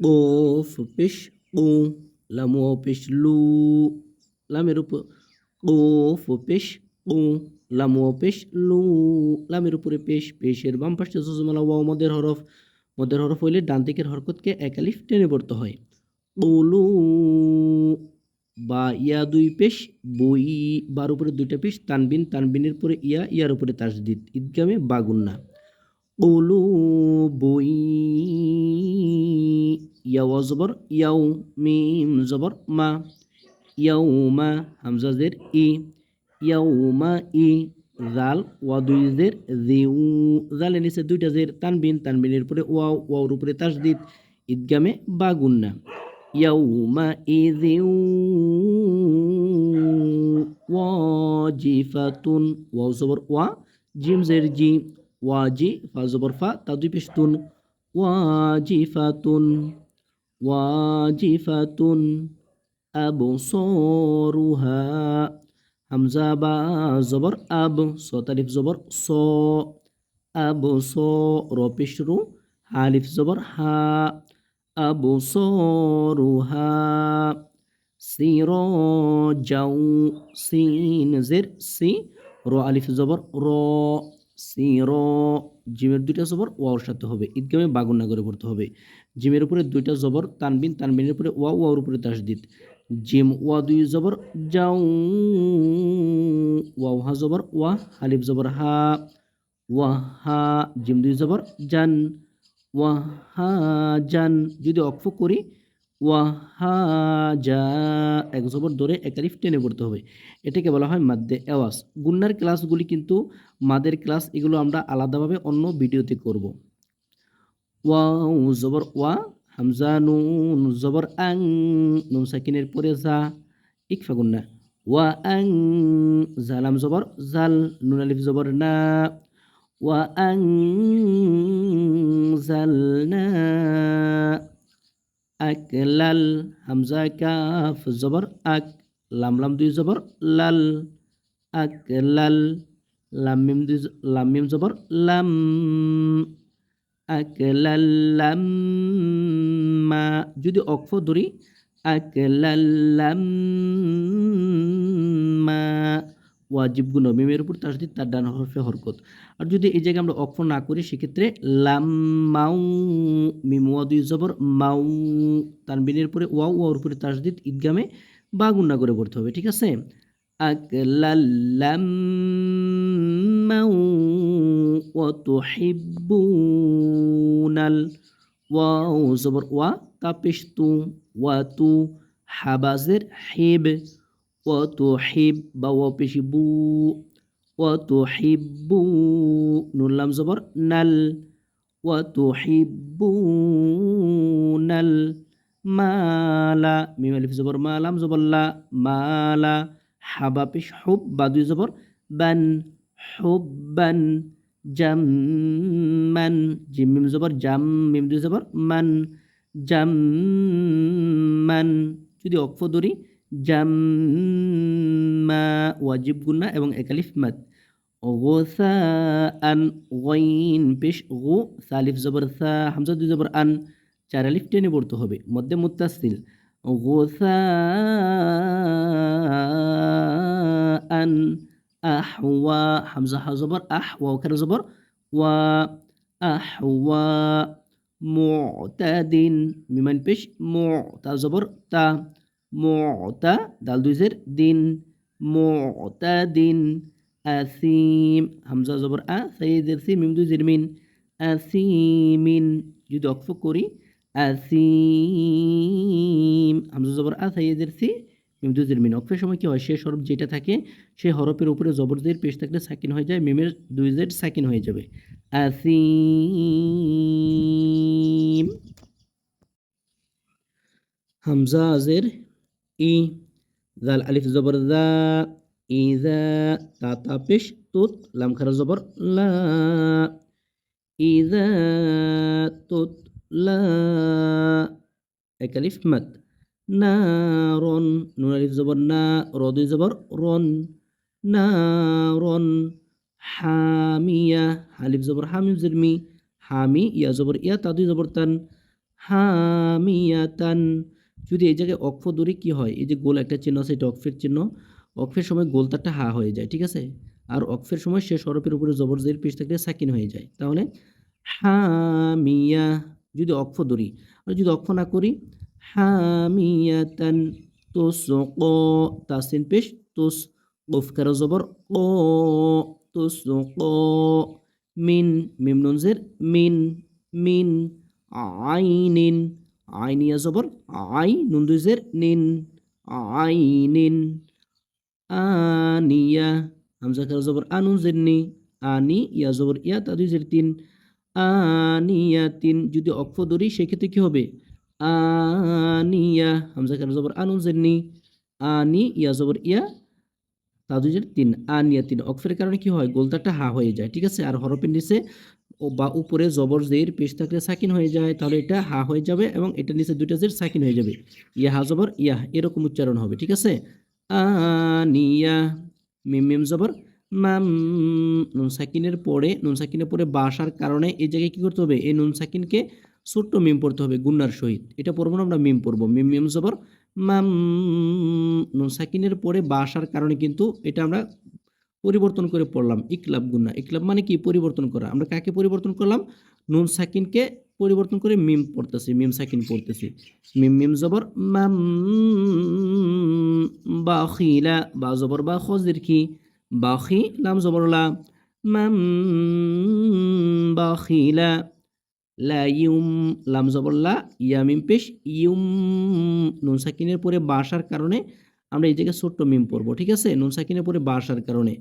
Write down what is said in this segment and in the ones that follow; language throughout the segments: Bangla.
কোফ পেশ কু লাম পেশ লু লামের উপর কোফ পেশ কু লাম পেশ লু লামের উপরে পেশ পেশের বাম পাশে জজমালা ওয়াও মদের হরফ মদের হরফ হইলে ডান দিকের হরকতকে একালিফ টেনে পড়তে হয়। কুলু বা ইয়া দুই পেশ, বই বার উপরে দুইটা পেশ, তানবিন, তানবিনের পরে ইয়া, ইয়ার উপরে তাসদিদ, ঈদগামে বাগুন্না কুলু বই ইয়াও জবর ইয়াও মিম জবর মা ইয়াও মা হামজাজের ই ইয়াও মা ই জাল ওয়া দুই জের জিউ জালের নিচে দুইটা জের তানবিন তানবিনের পরে ওয়াও ওয়াওর উপরে তাসদিদ ঈদগামে বাগুন্না يومئذ ওয়াজিফাতুন ওয়াও জবর ওয়া জিম জের জি ওয়াজি ফা জবর ফা তা দুই পেশ তুন ওয়াজিফাতুন ওয়াজিফাতুন আবসরুহা হামজা বা জবর আব স তালিফ জবর স আব স রপিশরু হালিফ জবর হা আবু সরুহা সির যাউ সিন জের সি র আলিফ জবর র সির, জিমের দুইটা জবর ওয়াওর সাথে হবে। ঈদগামে বাগুন্না করে পড়তে হবে। জিমের উপরে দুইটা জবর, তানবিন, তানবিনের উপরে ওয়া ওয়ার উপরে তাসদিদ। জিম ওয়া দুই জবর, যাও। ওয়াও হা জবর, ওয়া হালিফ জবর, হা। ওয়া হা, জিম দুই জবর, জান। ওয়া হা, জান। যদি অক্ফ করি ওয়াহাজা। এক জবর ধরে একালিফ টেনে পড়তে হবে। এটাকে বলা হয় মাদ্দে এওয়াজ। গুন্নার ক্লাসগুলি কিন্তু মাদের ক্লাস, এগুলো আমরা আলাদাভাবে অন্য ভিডিওতে করব। ওয়াও জবর ওয়া, হামজা, নুন, জবর আং, নুন সাকিনের পরে যা ইকফা গুন্না। ওয়া আং, জালাম জবর জাল, নুন আলিফ জবর না। ওয়া আং, জাল না। আক লাল, হামজা কাফ, জবর আক, লাম লাম দুই জবর, লাল আক লাল, লাম মিম দুই লাম মিম জবর, লাম আক লাল্লাম্মা যদি অক্ষ ধরি, আক মা। ওয়াজিব গুণ মিমের উপর তাসদিদ তার ডান হরফে হরকত। আর যদি এই জায়গায় আমরা অক্ষ না করি, সেক্ষেত্রে লাম, মাউ, মিম, ওয়া দুই জবর, মাউ তার তানবিনের পরে ওয়াও ওয়ার উপরে তাসদিদ ঈদগামে বা গুন্না করে পড়তে হবে, ঠিক আছে? আকলাল্লাম মাউ, ওয়া তুহিব্বুনাল, ওয়াও, জবর, ওয়া তাপিস্তু ওয়া তু, হাবাজের হিব। وتحب وبشب وتحب নুন লাম জবর নাল وتحبون المال মিম আলিফ জবর মা লাম জবর লা মালা হাবা পেশ হুব বা দুই জবর বান হুব্বান জাম্মান জিম মিম জবর জাম মিম দুই জবর মান জাম্মান যদি অক্ফ ধরি জাম্মা ওয়াজিব গুন্না এবং একালিফ মাদ গোসাআন গইন পেশ গো সালিফ জবর সা হামজা দুই জবর আন চার আলিফ টেনে পড়তে হবে, মধ্যে মুত্তাসিল। গোসাআন আহওয়া হামজা হা জবর আহ ওয়া ওখানে জবর ওয়া আহওয়া মুতাদিন মিমান পেশ মু তা জবর তা মুতা দাল দুইজের দিন, মুতাদিন, আসিম, হামজা জবর আ সাইদের সি, মিম দুই মিন আসিমিন, যদি অক্ষ করি, আসিম, হামজা জবর আ সাইদের সি, মিম দুই মিন অক্ফের সময় কি হয়? সে হরফ যেটা থাকে সেই হরফের উপরে জবরদের পেশ থাকলে সাকিন হয়ে যায়, মিমের দুই জেড সাকিন হয়ে যাবে। আসিম, হামজা আজের ই জাল আলিফ জবর দা ইজা তা তা পেশ তুত লাম খারা জবর লা ইজা তুত লা এক আলিফ মাদ নারন নুন আলিফ জবর না র দুই জবর রন নারন হামিয়া আলিফ জবর হামিম জিরমি হামি ইয়া জবর ইয়া তা দুই জবর তান হামিয়াতান যদি এই জায়গায় অক্ষ দূরে কী হয়? এই যে গোল একটা চিহ্ন আছে, এটা অক্ষের চিহ্ন। অক্ষের সময় গোলতারটা হা হয়ে যায়, ঠিক আছে? আর অক্ষের সময় শেষ হরফের উপরে জবর জের পেশ থাকলে সাকিন হয়ে যায়। তাহলে হামিয়া যদি অক্ষ ধরি, আর যদি অক্ষ না করি হামিয়াতান তোস ক, তাসিন পেশ তোস কফ, কারও, জবর, ক তোস ক, মিন, মিম নুনজের মিন মিন আইনিন আইনিয়া জবর আই নুন। দুইজের নিন। আনিয়া হামজা কারও জবর আনুন জেরনি আনি ইয়া জবর ইয়া তা দুই জের তিন। আনিয়া তিন। যদি অক্ষ ধরি, সেক্ষেত্রে কি হবে? আনিয়া হামজা কারও জবর আনুন জেরনি আনি ইয়া জবর ইয়া তা দুই জের তিন। আনিয়া তিন। অক্ষের কারণে কি হয়? গোলতাটা হা হয়ে যায়, ঠিক আছে? আর হরফের নিচে বা উপরে জবর জের পেশ থাকলে সাকিন হয়ে যায়, তাহলে এটা হা হয়ে যাবে এবং এটা নিচে দুইটা জের সাকিন হয়ে যাবে। ইয়া হা জবর, ইয়া এরকম উচ্চারণ হবে, ঠিক আছে? আনিয়া মিম মিম জবর, মাম, নুন সাকিনের পরে, নুন সাকিনের পরে বাসার কারণে এই জায়গায় কী করতে হবে? এই নুন সাকিনকে ছোট্ট মিম পড়তে হবে, গুন্নার সহিত। এটা পড়ব না, আমরা মিম পড়ব। মিম মিম জবর, মাম, নুন সাকিনের পরে বাসার কারণে কিন্তু এটা আমরা পরিবর্তন করে পড়লাম, ইকলাব গুন্না ইকলাব মানে কি? পরিবর্তন করা। আমরা কাকে পরিবর্তন করলাম? নুন সাকিনকে পরিবর্তন করে মিম পড়তেছি, মিম সাকিন পড়তেছি। মিম মিম জবর, মাম বাখিলা বা জবর বা খজির কি? বাখি লাম জবর লা। মাম বাখিলা লা ইউম, লাম জবর লা, ইয়া মিম পেশ, ইউম। নুন সাকিনের পরে বাসার কারণে আমরা এই জায়গায় ছোট্ট মিম পড়ব, ঠিক আছে? নুন সাকিনের পরে বাসার কারণে।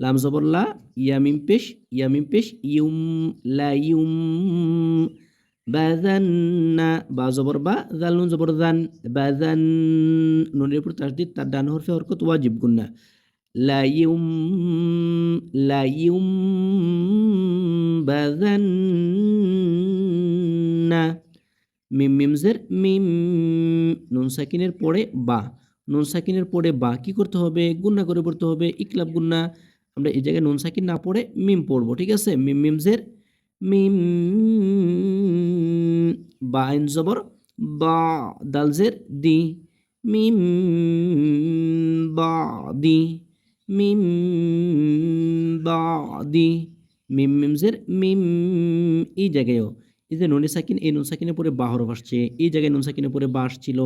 লাম জবর লা ইয়া মিম পেশ ইয়া মিম পেশ ইউম লা ইউম বাজান্না বা জবর বা জাল নুন জবর জান বাজান নুনের উপর তাসদিদ তার ডান হরফে হরকত ওয়াজিব গুন্না লা ইউম লা ইউম বাজান্না মিম মিমজের মিম নুন সাকিনের পরে বা নুন সাকিনের পরে বা কি করতে হবে গুন্না করে পড়তে হবে ইকলাব গুন্না আমরা এই জায়গায় নুন সাকিন না পড়ে মিম পড়ব, ঠিক আছে? মিম মিমজের মিম বা আইন জবর বা দালজের দি, মিম বা দি, মিম বা দি, মিম মিমজের মিম এই জায়গায়ও। এই যে নুন সাকিন, এই নুন সাকিনের পরে বা হরফ আসছে এই জায়গায় নুন সাকিনের পরে বাস ছিল,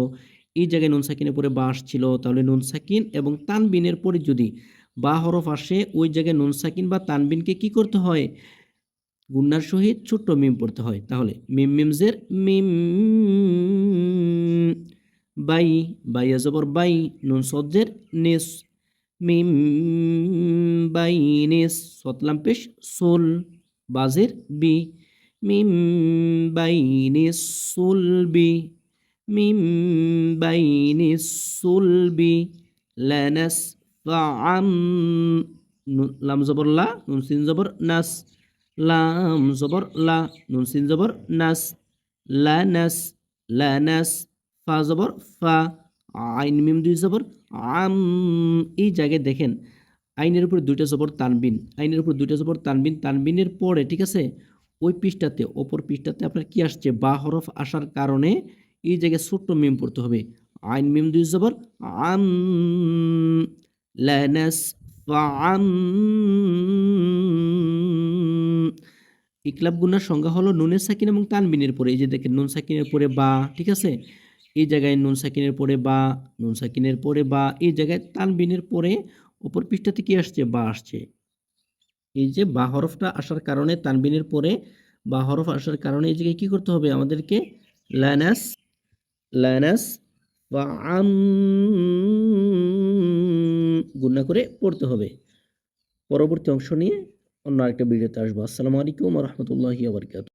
এই জায়গায় নুন সাকিনের পরে বা আসছিল তাহলে নুন সাকিন এবং তানবিনের পরে যদি বা হরফ আসে, ওই জায়গায় নুন, সাকিন বা তানবিনকে কি করতে হয়? গুন্নার সহিত ছোট্ট মিম পড়তে হয়। তাহলে মিম মিমজের মিম বাই বাইয়া জবর বাই, নুন সজ্জের নেস, মিম বাই নেস, সতলাম পেশ সোল, বাজের বি, মিম বাই নেস সোল বি, মিম বাই নেস সোল বি লানাস নুন- লাম জবর লা, নুন সিন জবর নাস, লাম জবর লা, নুন সিন জবর নাস লানাস লানাস ফা জবর ফা, আইন মিম দুই জবর, আম, এই জায়গায় দেখেন, আইনের উপর দুইটা জবর তানবিন, আইনের উপর দুইটা জবর তানবিন, তানবিনের পরে, ঠিক আছে, ওই পৃষ্ঠাতে, ওপর পৃষ্ঠাতে আপনার কি আসছে? বা হরফ আসার কারণে এই জায়গায় ছোট্ট মিম পড়তে হবে, আইন মিম দুই জবর, আম ইকলাব গুনার সংজ্ঞা হলো নুনের সাকিন এবং তানবিনের পরে। এই যে দেখেন, নুন সাকিনের পরে বা, ঠিক আছে? এই জায়গায় নুন সাকিনের পরে বা, নুন সাকিনের পরে বা, এই জায়গায় তানবিনের পরে ওপর পৃষ্ঠাতে কি আসছে? বা আসছে। এই যে বা হরফটা আসার কারণে তানবিনের পরে বা হরফ আসার কারণে এই জায়গায় কি করতে হবে? আমাদেরকে লানাস লানাস ফাআম গুণা করে পড়তে হবে। পরবর্তী অংশ নিয়ে অন্য আরেকটা ভিডিওতে আসব। আসসালামু আলাইকুম রহমতুল্লাহি আবরকাত